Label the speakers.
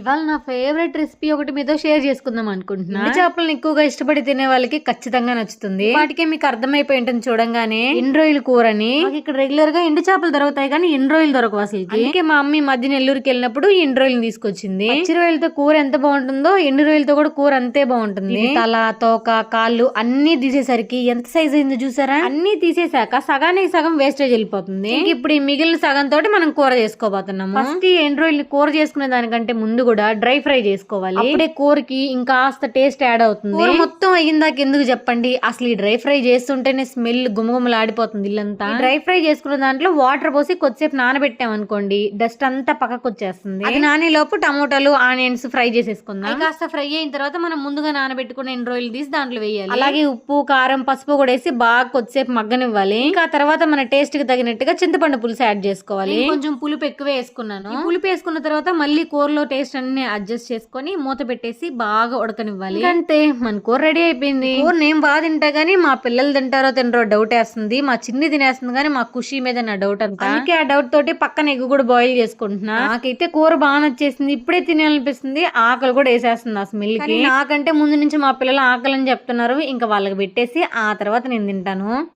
Speaker 1: ఇవాళ నా favourite recipe ఒకటి మీతో షేర్ చేసుకుందాం అనుకుంటున్నా. చేపలను ఎక్కువగా ఇష్టపడి తినే వాళ్ళకి ఖచ్చితంగా నచ్చుతుంది. వాటికే మీకు అర్థమైపోయి ఉంటుంది చూడంగానే. ఎండు రొయ్యల కూరని. ఇక్కడ రెగ్యులర్గా ఎండు చేపలు దొరుకుతాయి కానీ ఎండు రొయ్యలు దొరకవు అసలు అందుకే మా అమ్మ మధ్య నెల్లూరుకి వెళ్ళినప్పుడు ఈ ఎండు రొయ్యలు తీసుకొచ్చింది. పచ్చి రొయ్యలతో కూర ఎంత బాగుంటుందో ఎండు రొయ్యలతో కూడా కూర అంతే బాగుంటుంది. తల తోక కాళ్ళు అన్ని తీసేసరికి ఎంత సైజ్ అయిందో చూసారా? అన్ని తీసేసాక సగానికి సగం వేస్టేజ్ వెళ్ళిపోతుంది. ఇప్పుడు ఈ మిగిలిన సగం తోటి మనం కూర చేసుకోబోతున్నాము. ఫస్ట్ ఈ ఎండు రొయ్యలు కూర చేసుకునే దానికంటే ముందు కూడా డ్రై ఫ్రై చేసుకోవాలి. అప్పుడే కూరకి ఇంకాస్త టేస్ట్ యాడ్ అవుతుంది. కూర మొత్తం అయ్యిందాక ఎందుకు చెప్పండి? అసలు ఈ డ్రై ఫ్రై చేస్తుంటేనే స్మెల్ గుమగుమలు ఆడిపోతుంది ఇల్లంతా డ్రై ఫ్రై చేసుకున్న దాంట్లో వాటర్ పోసి కొద్దిసేపు నానబెట్టాం అనుకోండి డస్ట్ అంతా పక్కకు వచ్చేస్తుంది. అది నానే లోపు టమోటాలు ఆనియన్స్ ఫ్రై చేసేసుకుందాం. కాస్త ఫ్రై అయిన తర్వాత మనం ముందుగా నానబెట్టుకున్న ఎండు రోజులు తీసి దాంట్లో వేయాలి. అలాగే ఉప్పు కారం పసుపు కూడా వేసి బాగా కొద్దిసేపు మగ్గనివ్వాలి. ఇంకా తర్వాత మన టేస్ట్కి తగినట్టుగా చింతపండు పులుసు యాడ్ చేసుకోవాలి. కొంచెం పులుపు ఎక్కువ వేసుకున్నాను. పులుపు వేసుకున్న తర్వాత మళ్ళీ కూరలో టేస్ట్ అన్ని అడ్జస్ట్ చేసుకొని మూత పెట్టేసి బాగా ఉడకనివ్వాలి. అంతే మన కూర రెడీ అయిపోయింది. కూర నేను బాగా తింటా గానీ మా పిల్లలు తింటారో తినరో డౌట్ వేస్తుంది. మా చిన్ని తినేస్తుంది కానీ మా ఖుషి మీద నా డౌట్ అంతా. అందుకే ఆ డౌట్ తోటి పక్కన ఎగ్ కూడా బాయిల్ చేసుకుంటున్నా. నాకైతే కూర బాగా నచ్చేసింది. ఇప్పుడే తినాలనిపిస్తుంది. ఆకలి కూడా వేసేస్తుంది ఆ స్మెల్కి. నాకంటే ముందు నుంచి మా పిల్లలు ఆకలి అని చెప్తున్నారు. ఇంకా వాళ్ళకి పెట్టేసి ఆ తర్వాత నేను తింటాను.